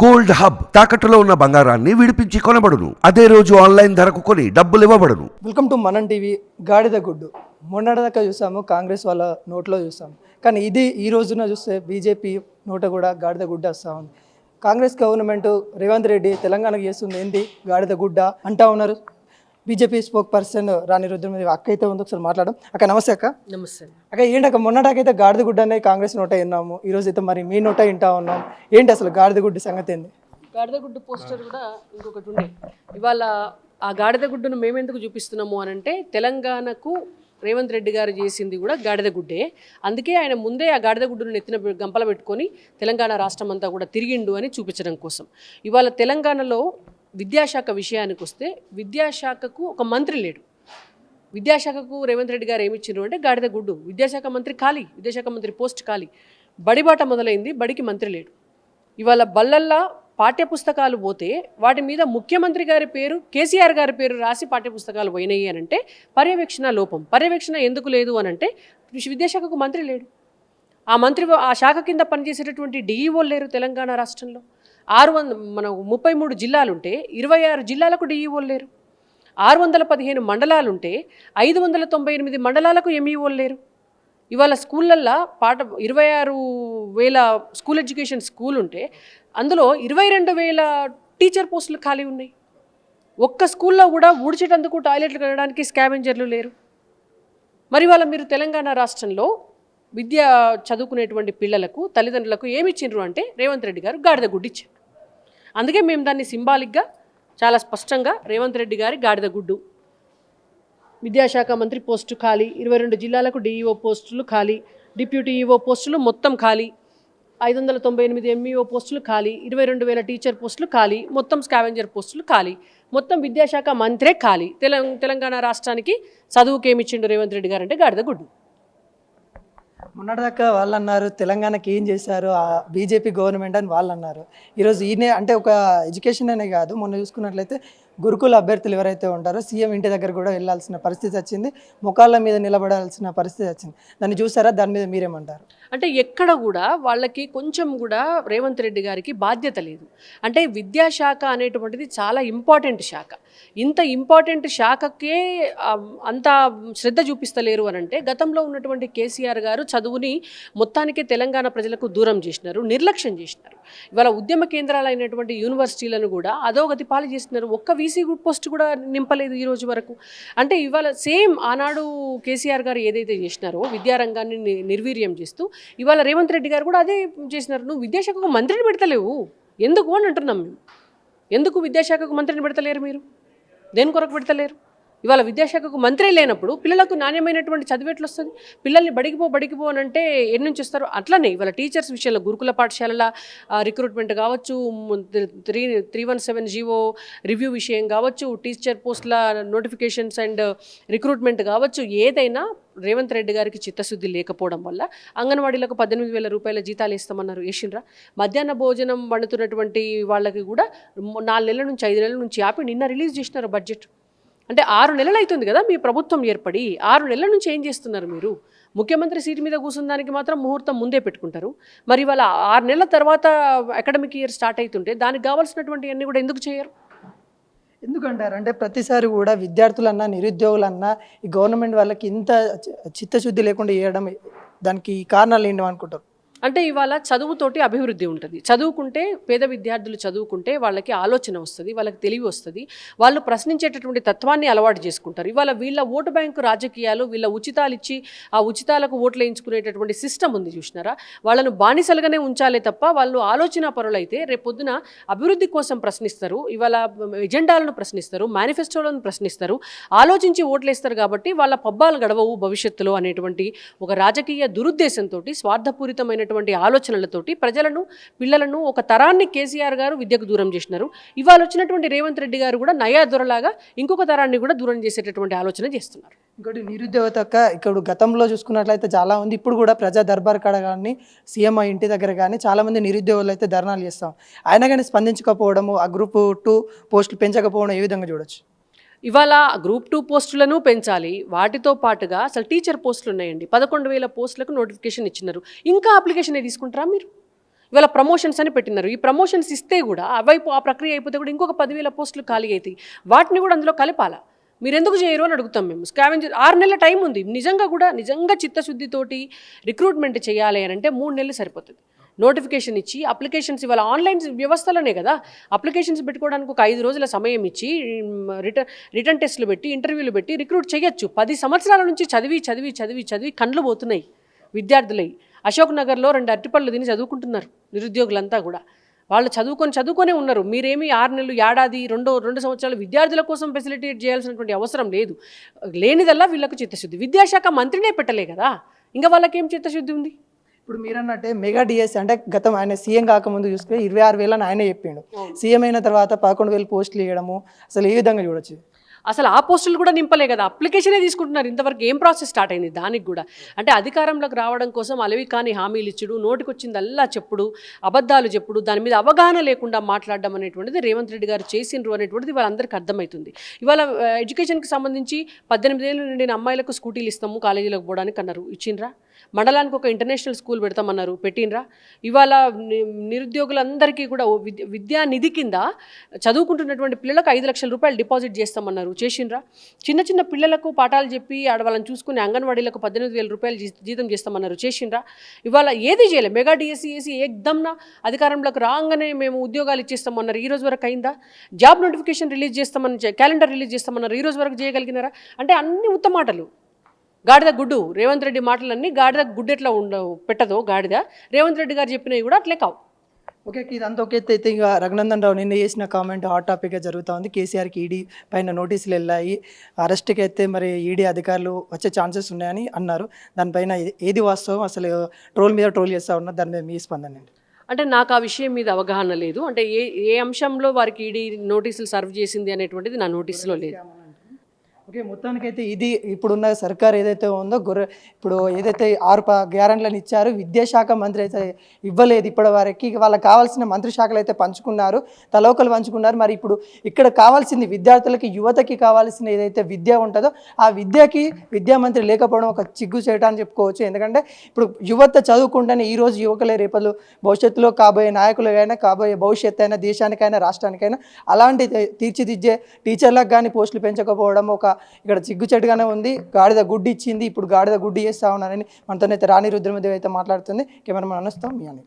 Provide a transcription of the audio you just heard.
Gold hub తాకట్టులో ఉన్న బంగారాన్ని విడిపించి కొనబడును. అదే రోజు ఆన్లైన్ ధరకు కొని డబ్బులు ఇవ్వబడును. వెల్కమ్ టు మనం టీవీ గాడిద గుడ్డు. మొన్నటిదాకా చూసాము కాంగ్రెస్ వాళ్ళ నోట్లో చూసాము. కానీ ఇది ఈ రోజున చూస్తే బీజేపీ నోట కూడా గాడిద గుడ్డ వస్తూ ఉంది. కాంగ్రెస్ గవర్నమెంట్ రేవంత్ రెడ్డి తెలంగాణకు చేస్తుంది ఏంటి గాడిద గుడ్డ అంటా ఉన్నారు. బీజేపీ స్పోక్ పర్సన్ రాణి రుద్రమది అక్క అయితే ఉంది ఒకసారి మాట్లాడడం అక్క నమస్తే అక్క. నమస్తే. అక్క ఏంటక్క మొన్నటాకైతే గాడిద గుడ్డ అనేది కాంగ్రెస్ నోట విన్నాము. ఈ రోజు అయితే మరి మీ నోట వింటా ఉన్నాం. ఏంటి అసలు గాడిద గుడ్డ సంగతి ఏంది? గాడిదగుడ్డు పోస్టర్ కూడా ఇంకొకటి ఉండే. ఇవాళ ఆ గాడిదగుడ్డును మేమెందుకు చూపిస్తున్నాము అని అంటే తెలంగాణకు రేవంత్ రెడ్డి గారు చేసింది కూడా గాడిదగుడ్డే. అందుకే ఆయన ముందే ఆ గాడిదగుడ్డును నెత్తిన గంపల పెట్టుకొని తెలంగాణ రాష్ట్రం అంతా కూడా తిరిగిండు అని చూపించడం కోసం. ఇవాళ తెలంగాణలో విద్యాశాఖ విషయానికి వస్తే విద్యాశాఖకు ఒక మంత్రి లేడు. విద్యాశాఖకు రేవంత్ రెడ్డి గారు ఏమి అంటే గాడిద గుడ్డు. విద్యాశాఖ మంత్రి ఖాళీ విద్యాశాఖ మంత్రి పోస్ట్ ఖాళీ. బడిబాట మొదలైంది బడికి మంత్రి లేడు. ఇవాళ బళ్ళల్లా పాఠ్యపుస్తకాలు పోతే వాటి మీద ముఖ్యమంత్రి గారి పేరు కేసీఆర్ గారి పేరు రాసి పాఠ్యపుస్తకాలు పోయినాయి అని అంటే పర్యవేక్షణ లోపం. పర్యవేక్షణ ఎందుకు లేదు అని అంటే విద్యాశాఖకు మంత్రి లేడు. ఆ మంత్రి ఆ శాఖ కింద పనిచేసేటటువంటి డిఈఓలు లేరు తెలంగాణ రాష్ట్రంలో. ఆరు వంద మన ముప్పై మూడు జిల్లాలుంటే ఇరవై ఆరు జిల్లాలకు డిఈఓలు లేరు. ఆరు వందల పదిహేను మండలాలుంటే ఐదు వందల తొంభై ఎనిమిది మండలాలకు ఎంఈఓలు లేరు. ఇవాళ స్కూళ్ళల్లో పాట ఇరవై ఆరు వేల స్కూల్ ఎడ్యుకేషన్ స్కూల్ ఉంటే అందులో ఇరవై రెండు వేల టీచర్ పోస్టులు ఖాళీ ఉన్నాయి. ఒక్క స్కూల్లో కూడా ఊడ్చేటందుకు టాయిలెట్లు కట్టడానికి స్కావెంజర్లు లేరు. మరి వాళ్ళ మీరు తెలంగాణ రాష్ట్రంలో విద్య చదువుకునేటువంటి పిల్లలకు తల్లిదండ్రులకు ఏమి ఇచ్చిండ్రు అంటే రేవంత్ రెడ్డి గారు గాడిద గుడ్డు ఇచ్చారు. అందుకే మేము దాన్ని సింబాలిక్గా చాలా స్పష్టంగా రేవంత్ రెడ్డి గారి గాడిద గుడ్డు. విద్యాశాఖ మంత్రి పోస్టు ఖాళీ ఇరవై రెండు జిల్లాలకు డిఈఓ పోస్టులు ఖాళీ డిప్యూటీ ఈఓ పోస్టులు మొత్తం ఖాళీ ఐదు వందల తొంభై ఎనిమిది ఎంఈఓ పోస్టులు ఖాళీ ఇరవై రెండు వేల టీచర్ పోస్టులు ఖాళీ మొత్తం స్కావెంజర్ పోస్టులు ఖాళీ మొత్తం విద్యాశాఖ మంత్రే ఖాళీ. తెలంగాణ తెలంగాణ రాష్ట్రానికి చదువుకేమిచ్చిండు ఏమి రేవంత్ రెడ్డి గారు అంటే గాడిద గుడ్డు. మొన్నటిదాకా వాళ్ళు అన్నారు తెలంగాణకి ఏం చేశారు ఆ బీజేపీ గవర్నమెంట్ అని వాళ్ళు అన్నారు ఈరోజు ఈయనే అంటే ఒక ఎడ్యుకేషన్ అనే కాదు మొన్న చూసుకున్నట్లయితే గురుకుల అభ్యర్థులు ఎవరైతే ఉంటారో సీఎం ఇంటి దగ్గర కూడా వెళ్ళాల్సిన పరిస్థితి వచ్చింది. ముఖాల మీద నిలబడాల్సిన పరిస్థితి వచ్చింది. దాన్ని చూసారా? దాని మీద మీరేమంటారు? అంటే ఎక్కడ కూడా వాళ్ళకి కొంచెం కూడా రేవంత్ రెడ్డి గారికి బాధ్యత లేదు. అంటే విద్యాశాఖ అనేటువంటిది చాలా ఇంపార్టెంట్ శాఖ. ఇంత ఇంపార్టెంట్ శాఖకే అంత శ్రద్ధ చూపిస్తలేరు అని అంటే గతంలో ఉన్నటువంటి కేసీఆర్ గారు చదువుని మొత్తానికి తెలంగాణ ప్రజలకు దూరం చేసినారు నిర్లక్ష్యం చేసినారు. ఇవాళ ఉద్యమ కేంద్రాలైనటువంటి యూనివర్సిటీలను కూడా అధోగతి పాలు చేస్తున్నారు ఒక్క వీసీ పోస్ట్ కూడా నింపలేదు ఈ రోజు వరకు. అంటే ఇవాళ సేమ్ ఆనాడు కేసీఆర్ గారు ఏదైతే చేసినారో విద్యారంగాన్ని ని- నిర్వీర్యం చేస్తూ ఇవాళ రేవంత్ రెడ్డి గారు కూడా అదే చేసినారు. నువ్వు విద్యాశాఖకు మంత్రిని పెడతలేవు. ఎందుకు అని అంటున్నాం మేము. ఎందుకు విద్యాశాఖకు మంత్రిని పెడతలేరు మీరు? దేని కొరకు పెడతలేరు? ఇవాళ విద్యాశాఖకు మంత్రి లేనప్పుడు పిల్లలకు నాణ్యమైనటువంటి చదువు ఎట్లు వస్తుంది. పిల్లల్ని బడికిపో బడికిపో అని అంటే ఎన్ని నుంచి వస్తారు? అట్లనే ఇవాళ టీచర్స్ విషయంలో గురుకుల పాఠశాలల రిక్రూట్మెంట్ కావచ్చు three three one seven GO review విషయం కావచ్చు టీచర్ పోస్టుల నోటిఫికేషన్స్ అండ్ రిక్రూట్మెంట్ కావచ్చు ఏదైనా రేవంత్ రెడ్డి గారికి చిత్తశుద్ధి లేకపోవడం వల్ల అంగన్వాడీలకు పద్దెనిమిది వేల రూపాయల జీతాలు ఇస్తామన్నారు ఏషిన్రా మధ్యాహ్న భోజనం వండుతున్నటువంటి వాళ్ళకి కూడా నాలుగు నెలల నుంచి ఐదు నెలల నుంచి ఆపి నిన్న రిలీజ్ చేసినారు బడ్జెట్. అంటే ఆరు నెలలు అవుతుంది కదా మీ ప్రభుత్వం ఏర్పడి ఆరు నెలల నుంచి ఏం చేస్తున్నారు మీరు? ముఖ్యమంత్రి సీటు మీద కూర్చున్న దానికి మాత్రం ముహూర్తం ముందే పెట్టుకుంటారు. మరి వాళ్ళ ఆరు నెలల తర్వాత అకాడమిక్ ఇయర్ స్టార్ట్ అవుతుంటే దానికి కావాల్సినటువంటి అన్నీ కూడా ఎందుకు చేయరు? ఎందుకంటారు? అంటే ప్రతిసారి కూడా విద్యార్థులన్నా నిరుద్యోగులన్నా ఈ గవర్నమెంట్ వాళ్ళకి ఇంత చి- చిత్తశుద్ధి లేకుండా వేయడం దానికి కారణాలు ఏంటి అనుకుంటారు? అంటే ఇవాళ చదువుతోటి అభివృద్ధి ఉంటుంది. చదువుకుంటే పేద విద్యార్థులు చదువుకుంటే వాళ్ళకి ఆలోచన వస్తుంది వాళ్ళకి తెలివి వస్తుంది. వాళ్ళు ప్రశ్నించేటటువంటి తత్వాన్ని అలవాటు చేసుకుంటారు. ఇవాళ వీళ్ళ ఓటు బ్యాంకు రాజకీయాలు వీళ్ళ ఉచితాలు ఇచ్చి ఆ ఉచితాలకు ఓట్లు వేయించుకునేటటువంటి సిస్టమ్ ఉంది చూసినారా? వాళ్ళను బానిసలుగానే ఉంచాలే తప్ప వాళ్ళు ఆలోచన పరులైతే రేపొద్దున అభివృద్ధి కోసం ప్రశ్నిస్తారు. ఇవాళ ఎజెండాలను ప్రశ్నిస్తారు మేనిఫెస్టోలను ప్రశ్నిస్తారు. ఆలోచించి ఓట్లేస్తారు కాబట్టి వాళ్ళ పబ్బాలు గడవవు భవిష్యత్తులో అనేటువంటి ఒక రాజకీయ దురుద్దేశంతో స్వార్థపూరితమైనటువంటి ఆలోచనలతోటి ప్రజలను పిల్లలను ఒక తరాన్ని కేసీఆర్ గారు విద్యకు దూరం చేసినారు. ఇవాళ వచ్చినటువంటి రేవంత్ రెడ్డి గారు కూడా నయా దొరలాగా ఇంకొక తరాన్ని కూడా దూరం చేసేటటువంటి ఆలోచన చేస్తున్నారు. ఇంకోటి నిరుద్యోగత ఇక్కడ గతంలో చూసుకున్నట్లయితే చాలా ఉంది. ఇప్పుడు కూడా ప్రజా దర్బార్ కాడ కానీ సీఎం ఇంటి దగ్గర కానీ చాలా మంది నిరుద్యోగులు అయితే ధర్నాలు చేస్తాం. అయినా కానీ స్పందించకపోవడము ఆ గ్రూప్ టూ పోస్టులు పెంచకపోవడం ఏ విధంగా చూడొచ్చు? ఇవాళ గ్రూప్ టూ పోస్టులను పెంచాలి. వాటితో పాటుగా అసలు టీచర్ పోస్టులు ఉన్నాయండి. పదకొండు వేల పోస్టులకు నోటిఫికేషన్ ఇచ్చినారు. ఇంకా అప్లికేషన్ తీసుకుంటారా మీరు? ఇవాళ ప్రమోషన్స్ అని పెట్టినారు. ఈ ప్రమోషన్స్ ఇస్తే కూడా అవైపు ఆ ప్రక్రియ అయిపోతే కూడా ఇంకొక పదివేల పోస్టులు ఖాళీ అవుతాయి వాటిని కూడా అందులో కలపాలా? మీరు ఎందుకు చేయరు అని అడుగుతాం మేము. స్కావెంజర్ ఆరు నెలల టైం ఉంది. నిజంగా కూడా నిజంగా చిత్తశుద్ధితోటి రిక్రూట్మెంట్ చేయాలి అని అంటే మూడు నెలలు సరిపోతుంది. నోటిఫికేషన్ ఇచ్చి అప్లికేషన్స్ ఇవాళ ఆన్లైన్ వ్యవస్థలోనే కదా. అప్లికేషన్స్ పెట్టుకోవడానికి ఒక ఐదు రోజుల సమయం ఇచ్చి రిటర్న్ రిటర్న్ టెస్టులు పెట్టి ఇంటర్వ్యూలు పెట్టి రిక్రూట్ చేయొచ్చు. పది సంవత్సరాల నుంచి చదివి చదివి చదివి చదివి కండ్లు పోతున్నాయి విద్యార్థులై. అశోక్ నగర్లో రెండు అరటిపళ్ళు తిని చదువుకుంటున్నారు నిరుద్యోగులంతా కూడా. వాళ్ళు చదువుకొని చదువుకొనే ఉన్నారు. మీరేమి ఆరు నెలలు ఏడాది రెండో రెండు సంవత్సరాలు విద్యార్థుల కోసం ఫెసిలిటేట్ చేయాల్సినటువంటి అవసరం లేదు. లేనిదల్లా వీళ్ళకు చిత్తశుద్ధి. విద్యాశాఖ మంత్రినే పెట్టలే కదా. ఇంకా వాళ్ళకేం చిత్తశుద్ధి ఉంది? ఇప్పుడు మీరు అన్నట్టే మెగా డిఎస్ అంటే గతం ఆయన సీఎం కాకముందు చూసుకుని ఇరవై ఆరు వేలని ఆయనే చెప్పిండు. సీఎం అయిన తర్వాత పదకొండు వేలు పోస్టులు ఇవ్వడము అసలు ఏ విధంగా చూడొచ్చు? అసలు ఆ పోస్టులు కూడా నింపలే కదా అప్లికేషనే తీసుకుంటున్నారు. ఇంతవరకు ఏం ప్రాసెస్ స్టార్ట్ అయింది దానికి కూడా? అంటే అధికారంలోకి రావడం కోసం అలవి కాని హామీలు ఇచ్చుడు నోటికొచ్చిందల్లా చెప్పుడు అబద్ధాలు చెప్పుడు దాని మీద అవగాహన లేకుండా మాట్లాడడం అనేటువంటిది రేవంత్ రెడ్డి గారు చేసిండ్రు అనేటువంటిది వాళ్ళందరికీ అర్థమవుతుంది ఇవాళ ఎడ్యుకేషన్కి సంబంధించి పద్దెనిమిది ఏళ్ళు నిండిన అమ్మాయిలకు స్కూటీలు ఇస్తాము కాలేజీలకు పోవడానికి అన్నారు. ఇచ్చిండ్రా? మండలానికి ఒక ఇంటర్నేషనల్ స్కూల్ పెడతామన్నారు పెట్టినరా ఇవాళ నిరుద్యోగులందరికీ కూడా ఓ విద్య విద్యా నిధి కింద చదువుకుంటున్నటువంటి పిల్లలకు ఐదు లక్షల రూపాయలు డిపాజిట్ చేస్తామన్నారు. చేసిండ్రా? చిన్న చిన్న పిల్లలకు పాఠాలు చెప్పి ఆడ వాళ్ళని చూసుకుని అంగన్వాడీలకు పద్దెనిమిది వేల రూపాయలు జీతం చేస్తామన్నారు. చేసిండ్రా? ఇవాళ ఏది చేయలేదు మెగా డిఎస్సి వేసి ఏకదమ్న అధికారంలోకి రాగానే మేము ఉద్యోగాలు ఇచ్చేస్తామన్నారు. ఈ రోజు వరకు అయిందా? జాబ్ నోటిఫికేషన్ రిలీజ్ చేస్తామని క్యాలెండర్ రిలీజ్ చేస్తామన్నారు. ఈ రోజు వరకు చేయగలిగినారా? అంటే అన్ని ఉత్తమాటలు గాడిద గుడ్డు. రేవంత్ రెడ్డి మాటలన్నీ గాడిద గుడ్డు ఎట్లా ఉండ పెట్టదో గాడిద. రేవంత్ రెడ్డి గారు చెప్పినవి కూడా అట్లే కావు. ఓకే ఇదంతా ఒక అయితే ఇక రఘునందన్ రావు నిన్న చేసిన కామెంట్ హాట్ టాపిక్గా జరుగుతూ ఉంది. కేసీఆర్కి ఈడీ పైన నోటీసులు వెళ్ళాయి. అరెస్ట్కి అయితే మరి ఈడీ అధికారులు వచ్చే ఛాన్సెస్ ఉన్నాయని అన్నారు. దానిపైన ఏది వాస్తవం? అసలు ట్రోల్ మీద ట్రోల్ చేస్తూ ఉన్నారు. దాని మీద మీ స్పందన ఏంటి? అంటే నాకు ఆ విషయం మీద అవగాహన లేదు. అంటే ఏ ఏ అంశంలో వారికి ఈడీ నోటీసులు సర్వ్ చేసింది అనేటువంటిది నా నోటీసులో లేదు. ఓకే మొత్తానికైతే ఇది ఇప్పుడున్న సర్కార్ ఏదైతే ఉందో గొర్రె ఇప్పుడు ఏదైతే ఆరు గ్యారెంట్లను ఇచ్చారు విద్యాశాఖ మంత్రి అయితే ఇవ్వలేదు ఇప్పటి వరకు వాళ్ళకి కావాల్సిన మంత్రి శాఖలు అయితే పంచుకున్నారు తలోకలు పంచుకున్నారు. మరి ఇప్పుడు ఇక్కడ కావాల్సింది విద్యార్థులకి యువతకి కావాల్సిన ఏదైతే విద్య ఉంటుందో ఆ విద్యకి విద్యామంత్రి లేకపోవడం ఒక చిగ్గు చేయటం అని చెప్పుకోవచ్చు. ఎందుకంటే ఇప్పుడు యువత చదువుకుంటేనే ఈరోజు యువకులే రేపలు భవిష్యత్తులో కాబోయే నాయకులకైనా కాబోయే భవిష్యత్తు అయినా దేశానికైనా రాష్ట్రానికైనా అలాంటి తీర్చిదిద్దే టీచర్లకు కానీ పోస్టులు పెంచకపోవడం ఒక ఇక్కడ చిగ్గుచెట్టుగానే ఉంది. గాడిద గుడ్డు ఇచ్చింది ఇప్పుడు గాడిద గుడ్డు చేస్తా ఉన్నానని మనతోనైతే రాణి రుద్రమదేవి అయితే మాట్లాడుతుంది. కెమెరామెన్ అనుస్తాం మీ అని